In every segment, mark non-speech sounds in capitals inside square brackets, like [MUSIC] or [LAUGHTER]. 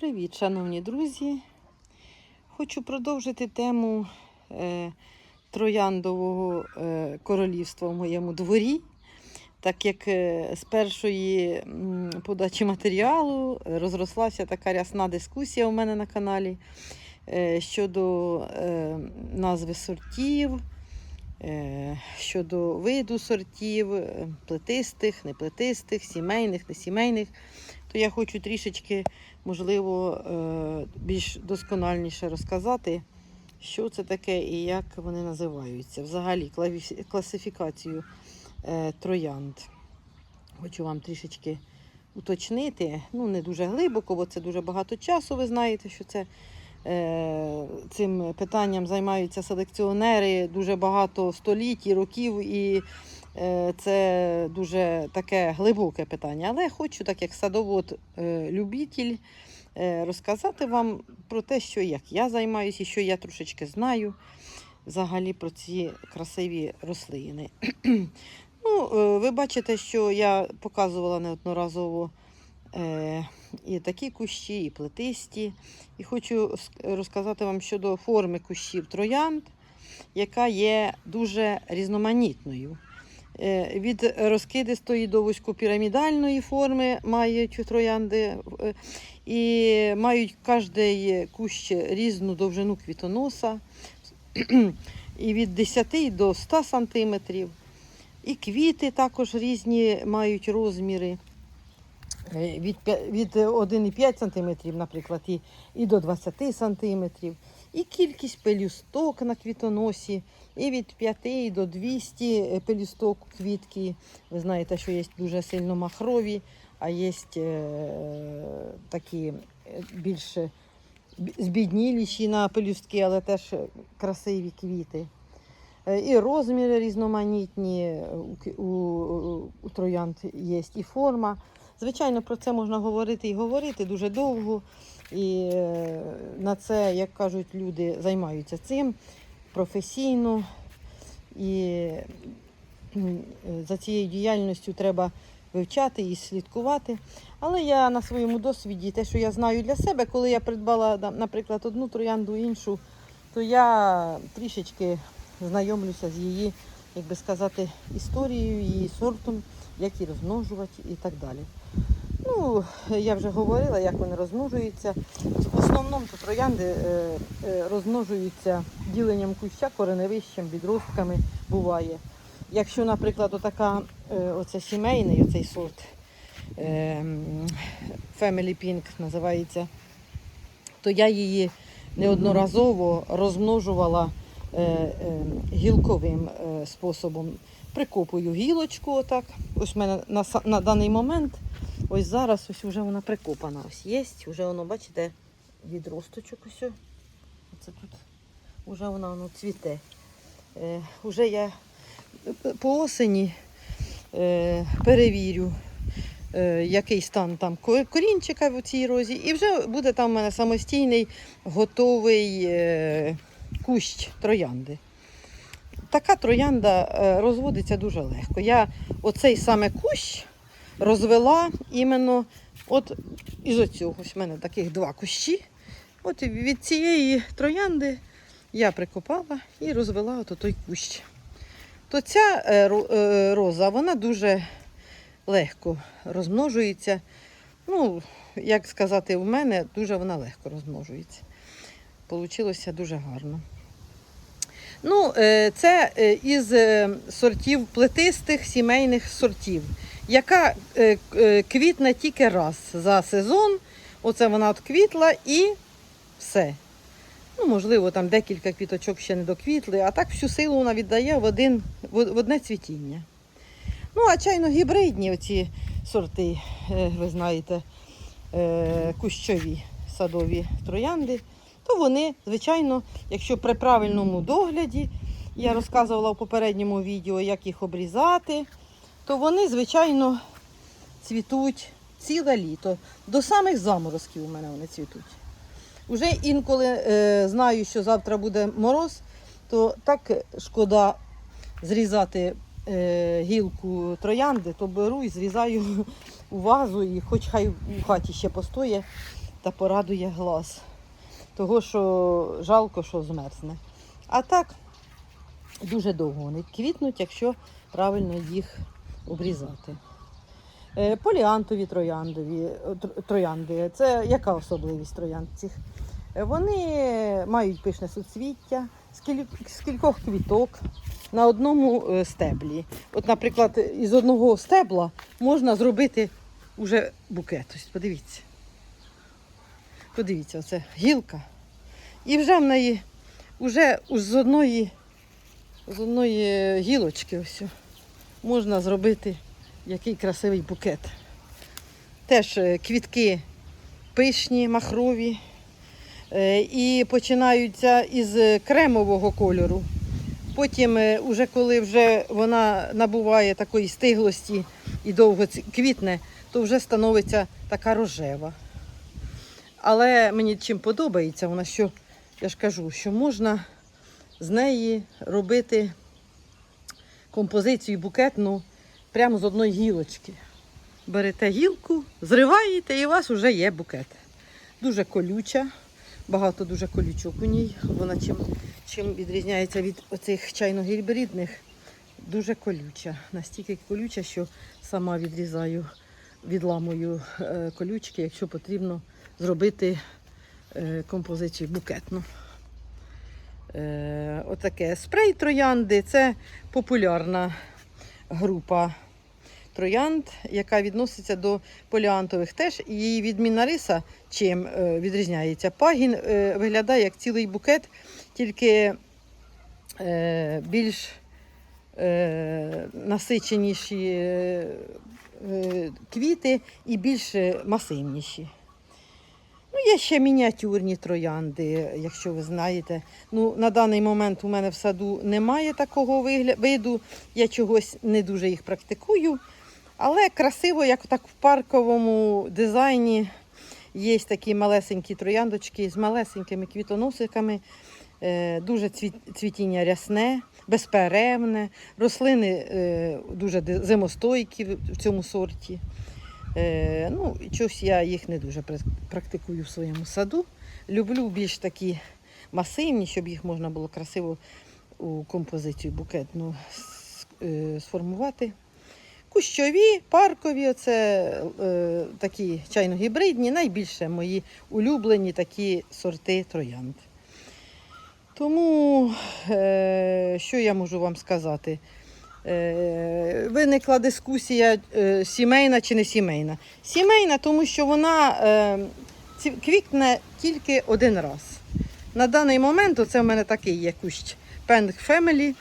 Привіт, шановні друзі. Хочу продовжити тему е, трояндового е, королівства в моєму дворі. Так як е, з першої м, подачі матеріалу розрослася така рясна дискусія у мене на каналі е, щодо е, назви сортів, щодо виду сортів, е, плетистих, неплетистих, сімейних, несімейних, то я хочу трішечки можливо, е, більш доскональніше розказати, що це таке і як вони називаються. Взагалі, класифікацію е, троянд. Хочу вам трішечки уточнити. Ну, не дуже глибоко, бо це дуже багато часу. Ви знаєте, що це. Е, Цим питанням займаються селекціонери дуже багато століть і років, і е, це дуже таке глибоке питання. Але хочу, так як садовод е, розказати вам про те, що як я займаюся, і що я трошечки знаю взагалі про ці красиві рослини. ну, ви бачите, що я показувала неодноразово і такі кущі, і плетисті. І хочу розказати вам щодо форми кущів троянд, яка є дуже різноманітною. Е, Від розкидистої до вузькопірамідальної форми мають троянди і мають кожний кущ різну довжину квітоноса і від 10 до 100 сантиметрів. І квіти також різні мають розміри. Е, Від, від 1,5 см, наприклад, і, і до 20 см. І кількість пелюсток на квітоносі, і від 5 до 200 пелюсток квітки. Ви знаєте, що є дуже сильно махрові, а є е, такі е, більш збідніліші на пелюстки, але теж красиві квіти. Е, І розміри різноманітні е, у, у, у троянд є, і форма. Звичайно, про це можна говорити і говорити дуже довго. І е, на це, як кажуть, люди займаються цим професійно. І за цією діяльністю треба вивчати і слідкувати. Але я на своєму досвіді, те, що я знаю для себе, коли я придбала, наприклад, одну троянду іншу, то я трішечки знайомлюся з її, як би сказати, історією, її сортом, як її розмножувати і так далі. Ну, я вже говорила, як вони розмножуються. В основному то троянди е, е, розмножуються діленням куща, кореневищем, відростками буває. Якщо, наприклад, отака, е, оце сімейний оцей сорт Family Pink називається, то я її неодноразово розмножувала гілковим е, способом. Прикопую гілочку отак. Ось в мене на, на даний момент, ось зараз ось вже вона прикопана. Ось є, вже воно, бачите, відросточок ось. Оце тут вже вона воно цвіте. Е, уже я по осені е, перевірю, е, який стан там корінчика в цій розі, і вже буде там у мене самостійний готовий е, кущ троянди. Така троянда е, розводиться дуже легко. Я оцей саме кущ розвела іменно от із оцього. Ось в мене таких два кущі. От від цієї троянди я прикопала і розвела от той кущ. То ця е, е, роза, вона дуже легко розмножується. Ну, як сказати, у мене дуже вона легко розмножується. Получилося дуже гарно. Ну, е, це е, із е, сортів плетистих сімейних сортів, яка квітне тільки раз за сезон. Оце вона от і все. Ну, можливо, там декілька квіточок ще не доквітли, а так всю силу вона віддає в, один, в одне цвітіння. Ну, а чайно гібридні оці сорти, ви знаєте, кущові садові троянди, то вони, звичайно, якщо при правильному догляді, я розказувала в попередньому відео, як їх обрізати, то вони, звичайно, цвітуть ціле літо. До самих заморозків у мене вони цвітуть. Уже інколи е, знаю, що завтра буде мороз, то так шкода зрізати е, гілку троянди, то беру і зрізаю [LAUGHS] у вазу, і хоч хай у хаті ще постоє, та порадує глаз. Того, що жалко, що змерзне. А так, дуже довго вони квітнуть, якщо правильно їх обрізати. Е, Поліантові трояндові, е, троянди. Це яка особливість троянд цих? Е, Вони мають пишне суцвіття з кількох квіток на одному стеблі. От, наприклад, із одного стебла можна зробити уже букет. Ось подивіться. Подивіться, оце гілка. І вже в неї вже з одної, з одної гілочки ось можна зробити який красивий букет. Теж е, квітки пишні, махрові. е, І починаються із кремового кольору. Потім, е, уже коли вже вона набуває такої стиглості і довго квітне, то вже становиться така рожева. Але мені чим подобається вона, що я ж кажу, що можна з неї робити композицію букетну прямо з одної гілочки. Берете гілку, зриваєте і у вас вже є букет. Дуже колюча, багато дуже колючок у ній. Вона чим, чим відрізняється від оцих чайно-гібридних, дуже колюча. Настільки колюча, що сама відрізаю, відламую е, колючки, якщо потрібно зробити е, композицію букетну. Е, отаке спрей троянди це популярна група троянд, яка відноситься до поліантових теж. Її відмінна риса чим відрізняється. Пагін виглядає як цілий букет, тільки більш е, насиченіші е, е, квіти і більш масивніші. Ну, є ще мініатюрні троянди, якщо ви знаєте. Ну, на даний момент у мене в саду немає такого виду. Я чогось не дуже їх практикую. Але красиво, як так в парковому дизайні, є такі малесенькі трояндочки з малесенькими квітоносиками. Дуже цвіт- цвітіння рясне, безперервне. Рослини е, дуже зимостойкі в цьому сорті. Е, ну, чогось я їх не дуже практикую в своєму саду. Люблю більш такі масивні, щоб їх можна було красиво у композицію букетну е, сформувати. Кущові, паркові, оце е, такі чайно-гібридні, найбільше мої улюблені такі сорти троянд. Тому, е, що я можу вам сказати? Е, виникла дискусія е, сімейна чи не сімейна. Сімейна, тому що вона квітне тільки один раз. На даний момент оце в мене такий є кущ Pink Family.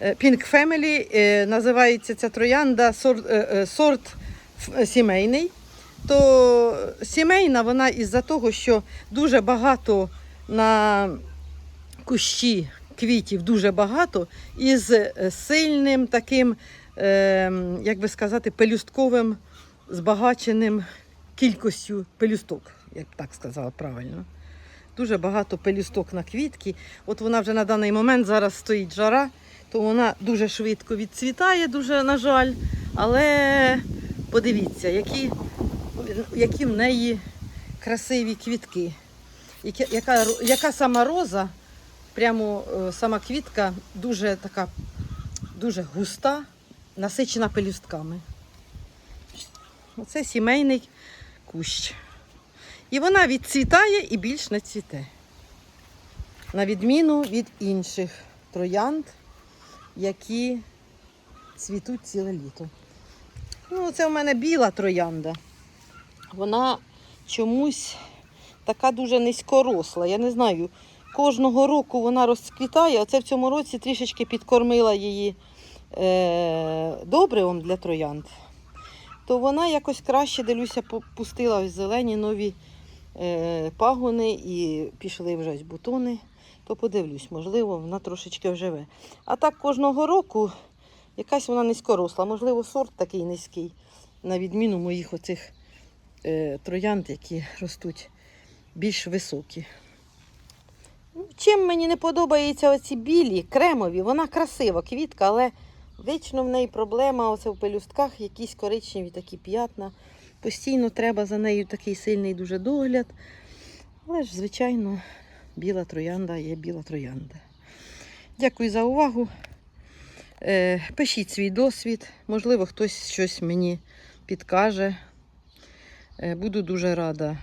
Pink Family називається ця троянда сорт, сорт сімейний. То сімейна вона із-за того, що дуже багато на кущі квітів дуже багато, із е, сильним таким, е, як би сказати, пелюстковим збагаченим кількістю пелюсток, як так сказала правильно. Дуже багато пелюсток на квітки. От вона вже на даний момент зараз стоїть жара, то вона дуже швидко відцвітає, дуже, на жаль. Але подивіться, які, які в неї красиві квітки. Яка, яка сама роза, прямо е, сама квітка дуже така, дуже густа, насичена пелюстками. Оце сімейний кущ. І вона відцвітає і більш не цвіте. На відміну від інших троянд, які цвітуть ціле літо. Ну, це в мене біла троянда. Вона чомусь така дуже низькоросла. Я не знаю, кожного року вона розквітає. Оце в цьому році трішечки підкормила її е, добривом для троянд. То вона якось краще, дивлюся, пу- пустила ось зелені нові е, пагони і пішли вже ось бутони. То подивлюсь, можливо, вона трошечки вживе. А так кожного року якась вона низькоросла. Можливо, сорт такий низький, на відміну моїх оцих е, троянд, які ростуть більш високі. Чим мені не подобаються оці білі, кремові, вона красива квітка, але вічно в неї проблема оце в пелюстках, якісь коричневі такі п'ятна. Постійно треба за нею такий сильний дуже догляд. Але ж, звичайно, біла троянда є біла троянда. Дякую за увагу. Е, пишіть свій досвід. Можливо, хтось щось мені підкаже. Е, буду дуже рада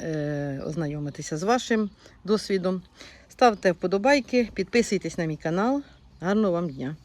е, ознайомитися з вашим досвідом. Ставте вподобайки, підписуйтесь на мій канал. Гарного вам дня!